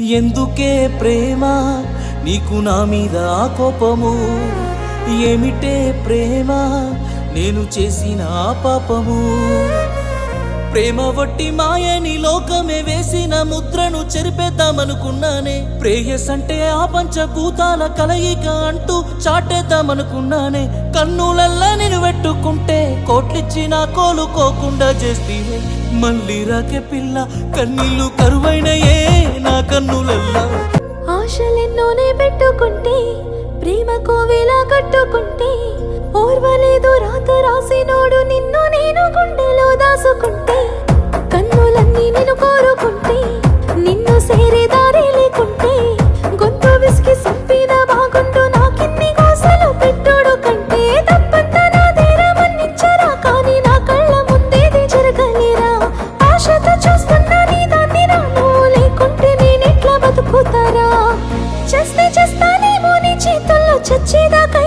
ఎందుకే ప్రేమ? నీకు నా మీద కోపము. ఏమిటే ప్రేమ? నేను చేసిన ఆ పాపము. ప్రేమ వట్టి మాయని లోకమే వేసిన ముద్రను చెరిపేద్దామనుకున్నానే. ప్రేయస్ అంటే ఆ పంచభూతాల కలయిక అంటూ చాటేద్దామనుకున్నానే. కన్నులల్లా నేను పెట్టుకుంటే కోట్లిచ్చిన కోలుకోకుండా చేస్తే మళ్ళీ రాకే పిల్ల కన్నీళ్ళు కరువైనయే నా ఆశలెన్నోనే పెట్టుకుంటే ప్రేమ కోవిలా కట్టుకుంటే ఓర్వలేదు రాత రాసినోడు నిన్ను నేను గుండెలో దాసుకుంటే కన్నులన్నీ నేను కోరుకుంటే నిన్ను సేరే దారి లేకుంటే గొంతు విసికి సంపిన బాగుండు నాకిన్ని కోసలు పెట్టుడు కంటే తప్ప నా దేరా మన్నించరా కానీ నా కళ్ళ ముందేది జరగలేరా? ఆశతో చూస్తున్నా చేస్తే చేస్తానేమో నీ చేతుల్లో చచ్చేదాకా